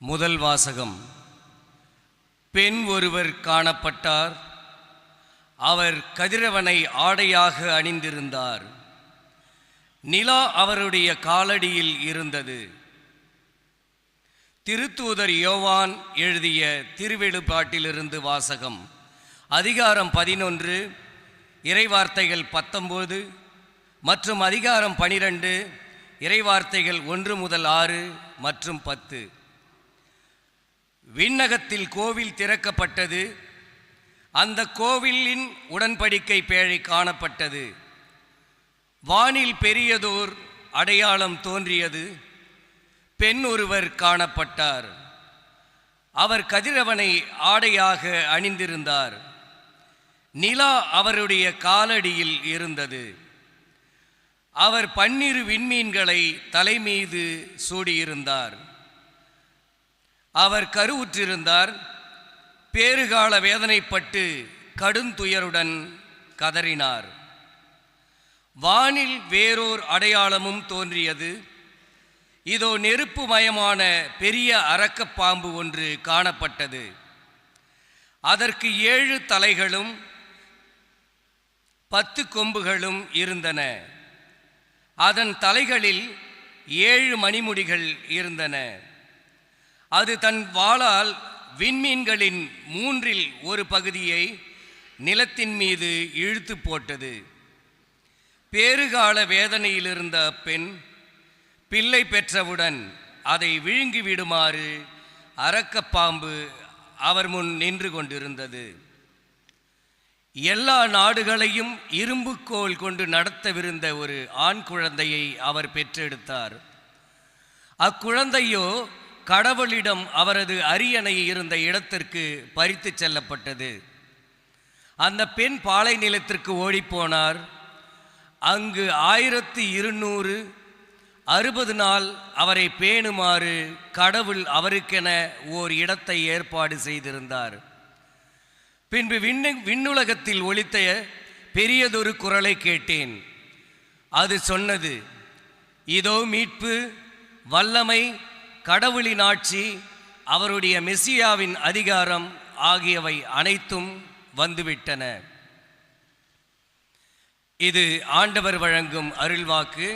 முதல் வாசகம். பெண் ஒருவர் காணப்பட்டார். அவர் கதிரவனை ஆடையாக அணிந்திருந்தார். நிலா அவருடைய காலடியில் இருந்தது. திருத்தூதர் யோவான் எழுதிய திருவெழுப்பாட்டிலிருந்து வாசகம். அதிகாரம் பதினொன்று இறைவார்த்தைகள் பத்தொம்போது மற்றும் அதிகாரம் பனிரெண்டு இறைவார்த்தைகள் ஒன்று முதல் ஆறு மற்றும் பத்து. விண்ணகத்தில் கோவில் திறக்கப்பட்டது. அந்த கோவிலின் உடன்படிக்கை பேழை காணப்பட்டது. வானில் பெரியதோர் அடையாளம் தோன்றியது. பெண் ஒருவர் காணப்பட்டார். அவர் கதிரவனை ஆடையாக அணிந்திருந்தார். நிலா அவருடைய காலடியில் இருந்தது. அவர் பன்னிரு விண்மீன்களை தலைமீது சூடியிருந்தார். அவர் கருவுற்றிருந்தார். பேறுகால வேதனைப்பட்டு கடுந்துயருடன் கதறினார். வானில் வேறோர் அடையாளமும் தோன்றியது. இதோ நெருப்புமயமான பெரிய அரக்கப்பாம்பு ஒன்று காணப்பட்டது. அதற்கு ஏழு தலைகளும் பத்து கொம்புகளும் இருந்தன. அதன் தலைகளில் ஏழு மணிமுடிகள் இருந்தன. அது தன் வாளால் விண்மீன்களின் மூன்றில் ஒரு பகுதியை நிலத்தின் மீது இழுத்து போட்டது. பேறுகால வேதனையிலிருந்த பெண் அப்பெண் பிள்ளை பெற்றவுடன் அதை விழுங்கி விடுமாறு அரக்கப்பாம்பு அவர் முன் நின்று கொண்டிருந்தது. எல்லா நாடுகளையும் இரும்புக்கோல் கொண்டு நடத்தவிருந்த ஒரு ஆண் குழந்தையை அவர் பெற்றெடுத்தார். அக்குழந்தையோ கடவுளிடம் அவரது அரியணை இருந்த இடத்திற்கு பறித்துச் செல்லப்பட்டது. அந்த பெண் பாலை நிலத்திற்கு ஓடிப்போனார். அங்கு ஆயிரத்தி இருநூறு அறுபது நாள் அவரை பேணுமாறு கடவுள் அவருக்கென ஓர் இடத்தை ஏற்பாடு செய்திருந்தார். பின்பு விண்ணு விண்ணுலகத்தில் ஒழித்த பெரியதொரு குரலை கேட்டேன். அது சொன்னது இதோ மீட்பு வல்லமை கடவுளின் ஆட்சி அவருடைய மெசியாவின் அதிகாரம் ஆகியவை அனைத்தும் வந்துவிட்டன. இது ஆண்டவர் வழங்கும் அருள்வாக்கு.